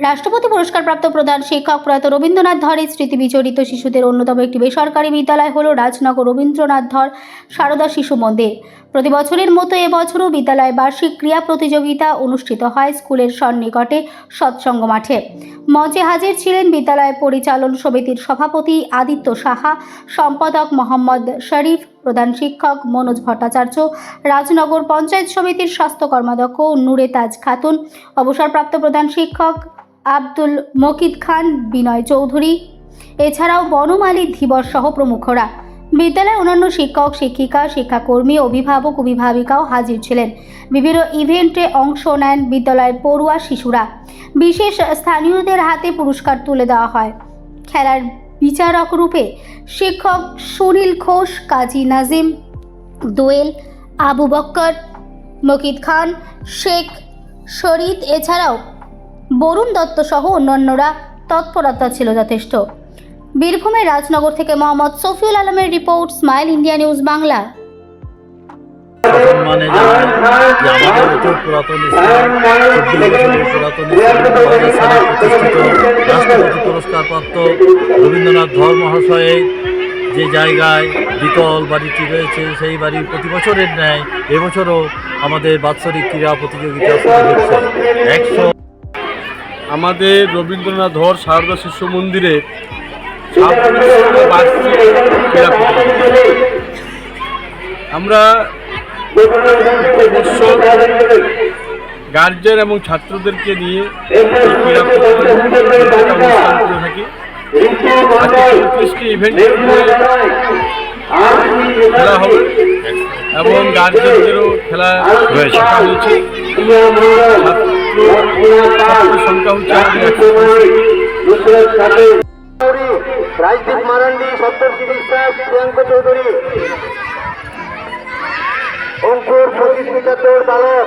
রাষ্ট্রপতি পুরস্কারপ্রাপ্ত প্রধান শিক্ষক প্রয়াত রবীন্দ্রনাথ ধরের স্মৃতি বিচরিত শিশুদের অন্যতম একটি বেসরকারি বিদ্যালয় হল রাজনগর রবীন্দ্রনাথ ধর সারদা শিশু মন্দির। প্রতি বছরের মতো এবছরও বিদ্যালয়ে বার্ষিক ক্রীড়া প্রতিযোগিতা অনুষ্ঠিত হয় স্কুলের সন্নিকটে সৎসঙ্গ মাঠে। মঞ্চে হাজির ছিলেন বিদ্যালয় পরিচালন সমিতির সভাপতি আদিত্য সাহা, সম্পাদক মোহাম্মদ শরীফ, প্রধান শিক্ষক মনোজ ভট্টাচার্য, রাজনগর পঞ্চায়েত সমিতির স্বাস্থ্য কর্মাধ্যক্ষ নূরে তাজ খাতুন, অবসরপ্রাপ্ত প্রধান শিক্ষক আব্দুল মকিদ খান, বিনয় চৌধুরী। এছাড়াও বনমালী ধীবর সহ প্রমুখরা। বিদ্যালয়ে অন্যান্য শিক্ষক, শিক্ষিকা, শিক্ষাকর্মী, অভিভাবক, অভিভাবিকাও হাজির ছিলেন। বিভিন্ন ইভেন্টে অংশ নেন বিদ্যালয়ের পড়ুয়া শিশুরা। বিশেষ স্থানীয়দের হাতে পুরস্কার তুলে দেওয়া হয়। খেলার বিচারক রূপে শিক্ষক সুনীল ঘোষ, কাজী নাজিম, দোয়েল, আবু বক্কর, মকিদ খান, শেখ শরীদ, এছাড়াও বরুণ দত্ত সহ অন্যান্যরা তৎপরতা ছিল যথেষ্ট। বীরভূমের রাজনগর থেকে মোহাম্মদ সফিউল আলমের report, Smile India News Bangla. যে পুরস্কারপ্রাপ্ত রবীন্দ্রনাথ ধর যে জায়গায় দ্বিতল বাড়িটি রয়েছে, সেই বাড়ির প্রতি বছরের ন্যায় এবছরও আমাদের বাৎসরিক ক্রীড়া প্রতিযোগিতা শুরু হচ্ছে। একশো আমাদের রবীন্দ্রনাথ ধর সারদা শিশু মন্দিরে আমরা গার্জেন এবং ছাত্রদেরকে নিয়ে এই ক্রীড়া প্রতিযোগিতা অনুষ্ঠান করে থাকি চৌত্রিশটি ইভেন্ট খেলা হবে এবং গার্জেনদেরও খেলা রয়েছে। ছাত্র রাজদীপ মারান্ডি সত্তর চিকিৎসা প্রিয়াঙ্ক চৌধুরী অঙ্কুর মিটার দৌড় বালক।